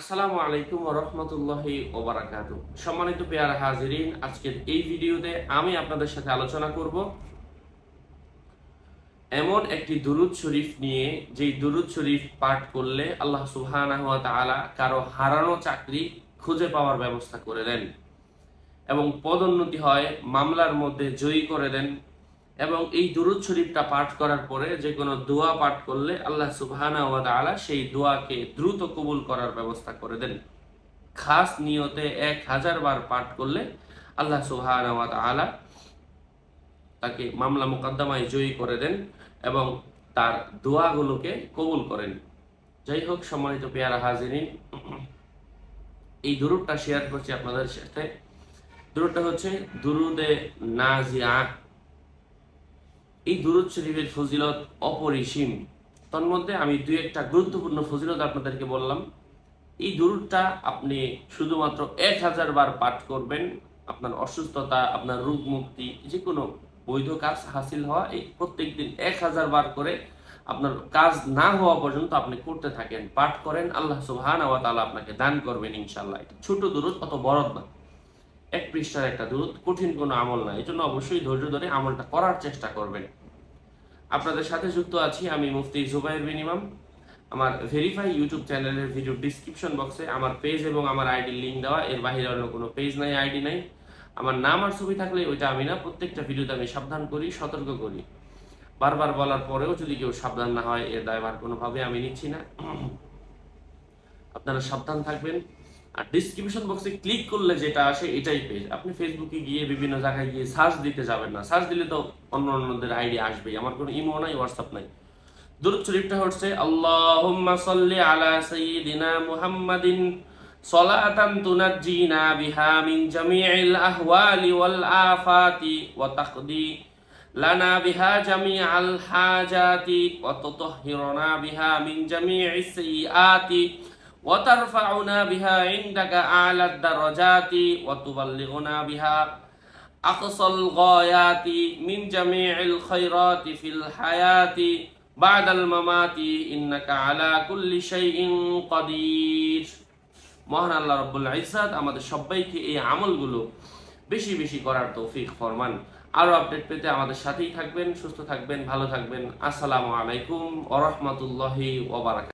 আসসালামু আলাইকুম রহমতুল্লাহি ওবারাকাত সম্মানিত পেয়ার হাজিরিন, আজকের এই ভিডিওতে আমি আপনাদের সাথে আলোচনা করব এমন একটি দুরুদ শরীফ নিয়ে, যেই দুরুদ শরীফ পাঠ করলে আল্লাহ সুবহানাহু ওয়া তাআলা কারও হারানো চাকরি খুঁজে পাওয়ার ব্যবস্থা করে দেন এবং পদোন্নতি হয়, মামলার মধ্যে জয়ী করে দেন এবং এই দুরুদ শরীফটা পাঠ করার পরে যে কোনো দোয়া পাঠ করলে আল্লাহ সুবহানা ওয়া তাআলা সেই দোয়াকে দ্রুত কবুল করার ব্যবস্থা করে দেন। খাস নিয়তে এক হাজার বার পাঠ করলে আল্লাহ সুবহানা ওয়া তাআলা তাকে মামলা মোকদ্দমায় জয়ী করে দেন এবং তার দোয়াগুলোকে কবুল করেন। যাই হোক, সম্মানিত পেয়ারা হাজিরিন, এই দুরুদটা শেয়ার করছি আপনাদের সাথে। দুরুদটা হচ্ছে দুরুদে নাজিয়া এই দুরুদ শরীফের ফজিলত অপরিসীম। তন্মধ্যে আমি দুই একটা গুরুত্বপূর্ণ ফজিলত আপনাদেরকে বললাম। এই দুরুদটা আপনি শুধুমাত্র এক হাজার বার পাঠ করবেন। আপনার অসুস্থতা, আপনার রোগ মুক্তি যে কোনো বৈধ কাজ হাসিল হওয়া, এই প্রত্যেক দিন এক হাজার বার করে আপনার কাজ না হওয়া পর্যন্ত আপনি করতে থাকেন, পাঠ করেন। আল্লাহ সুবহান আওয়া আপনাকে দান করবেন ইনশাল্লাহ এটা ছোট দুরুদ, অত বড় না। এক পৃষ্ঠার একটা দূরত কঠিন কোনো আমল না এই জন্য অবশ্যই ধৈর্য ধরে আমলটা করার চেষ্টা করবেন। আপনাদের সাথে যুক্ত আছি আমি মুফতি জুবাইর বিন ইমাম। আমার ভেরিফাই ইউটিউব চ্যানেলের ভিডিও ডিসক্রিপশন বক্সে আমার পেজ এবং আমার আইডি লিঙ্ক দেওয়া, এর বাইরে অন্য কোনো পেজ নাই আইডি নাই। আমার নাম আর ছবি থাকলে ওইটা আমি না, প্রত্যেকটা ভিডিওতে আমি সাবধান করি, সতর্ক করি। বারবার বলার পরেও যদি কেউ সাবধান না হয়, এর দায়ভার কোনোভাবে আমি নিচ্ছি না। আপনারা সাবধান থাকবেন। আর ডিসক্রিপশন বক্সে ক্লিক করলে যেটা আসে এটাই পেজ আপনি ফেসবুকে গিয়ে বিভিন্ন জায়গায় গিয়ে সার্চ দিতে যাবেন না। সার্চ দিলে তো অন্য অন্যদের আইডি আসবেই। আমার কোনো ইমো নাই হোয়াটসঅ্যাপ নাই। দুরুদ শরীফটা হচ্ছে, আল্লাহুম্মা সাল্লি আলা সাইয়্যিদিনা মুহাম্মাদিন সালাতান তুনাজ্জিনা বিহা মিন জামিইল আহওয়ালি ওয়াল আফাতি ওয়া তাকদি লানা বিহা জামিআল হাজাতি ওয়া তুতাহহিরুনা বিহা মিন জামিইস সাইয়্যাতি وترفعنا بها عندك أعلى الدرجات وتبلغنا بها أقصى الغايات من جميع الخيرات في الحياة بعد الممات إنك على كل شيء قدير মহান আল্লাহ রব্বুল ইজ্জাত আমাদের সবাইকে এই আমলগুলো বেশি বেশি করার তৌফিক ফরমান আরো আপডেট পেতে আমাদের সাথেই থাকবেন সুস্থ থাকবেন ভালো থাকবেন আসসালামু আলাইকুম ওরহমতুল্লাহি ওবারাকাত